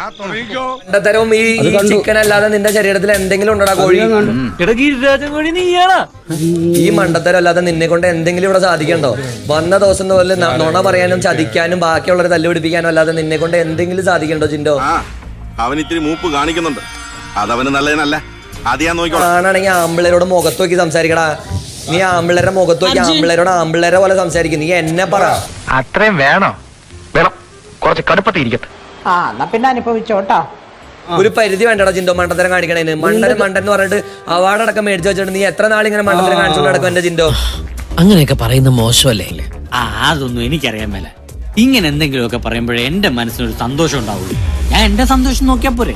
ആ തുടങ്ങിക്കോ. തരവും ഈ ചിക്കൻ അല്ലാതെ നിന്റെ ശരീരത്തിൽ എന്തെങ്കിലും ഉണ്ടടാ കോഴി? ഈ മണ്ടത്തരം അല്ലാതെ നിന്നെ കൊണ്ട് എന്തെങ്കിലും ഇവിടെ സാധിക്കണ്ടോ? വന്ന ദിവസം പോലെ നോണ പറയാനും ചതിക്കാനും ബാക്കിയുള്ളവരെ തല്ലുപിടിപ്പിക്കാനും അല്ലാതെ നിന്നെ കൊണ്ട് എന്തെങ്കിലും സാധിക്കണ്ടോ ചിന്തോ ആ അവൻ ഇത്തിരി മൂപ്പ് കാണിക്കുന്നുണ്ട്. അതവന് നല്ലതിനല്ല. അത് ഞാൻ ആണാണെങ്കിൽ ആമ്പിളരോട് മുഖത്ത് നോക്കി സംസാരിക്കടാ. നീ ആമ്പിളരുടെ മുഖത്ത് നോക്കി ആമ്പിളരോട് ആമ്പിളരെ പോലെ സംസാരിക്കും. നീ എന്നെ പറ. അത്രയും വേണം. കുറച്ച് കടുപ്പത്തിൽ ഇരിക്കട്ടെ. ആ എന്നാ പിന്നെ അനുഭവിച്ചോട്ടോ. ഒരു പരിധി വേണ്ടടാ ചിന്തോ മണ്ടത്തരം കാണിക്കണേന് മണ്ടൻ മണ്ടൻ എന്ന് പറഞ്ഞിട്ട് അവാർഡ് അടക്കം മേടിച്ചു വെച്ചിട്ട് നീ എത്ര നാളിങ്ങനെ മണ്ടത്തരം കാണിച്ചോണ്ട് നടക്കും എന്റെ ചിന്തോ അങ്ങനെയൊക്കെ പറയുന്ന മോശമല്ലേ? ആ അതൊന്നും എനിക്കറിയാൻ മേല. ഇങ്ങനെ എന്തെങ്കിലുമൊക്കെ പറയുമ്പോഴേ എന്റെ മനസ്സിനൊരു സന്തോഷം ഉണ്ടാവുള്ളൂ. ഞാൻ എന്റെ സന്തോഷം നോക്കിയാ പോരെ.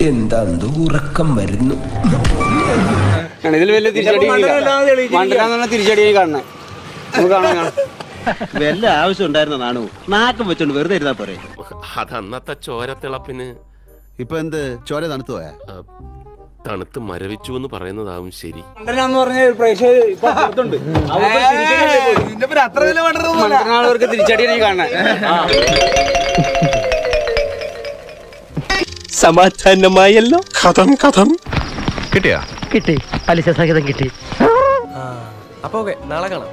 എന്താ ഉറക്കം വരുന്നു. വല്ല ആവശ്യം ഉണ്ടായിരുന്ന നാണു? നാക്കം വെച്ചോണ്ട് വെറുതെ ഇരുന്നാ പോരെ. അതന്നത്തെ ചോരത്തിളപ്പിന് ഇപ്പൊ എന്ത്? ചോര തണുത്തു പോയാ? തണുത്ത് മരവിച്ചു എന്ന് പറയുന്നതാവും ശരി. സമാധാനമായല്ലോ? കഥം കഥം. കിട്ടിയാ? കിട്ടി. പലിശ സഹിതം കിട്ടി. അപ്പൊ ഓക്കെ നാളെ കാണാം.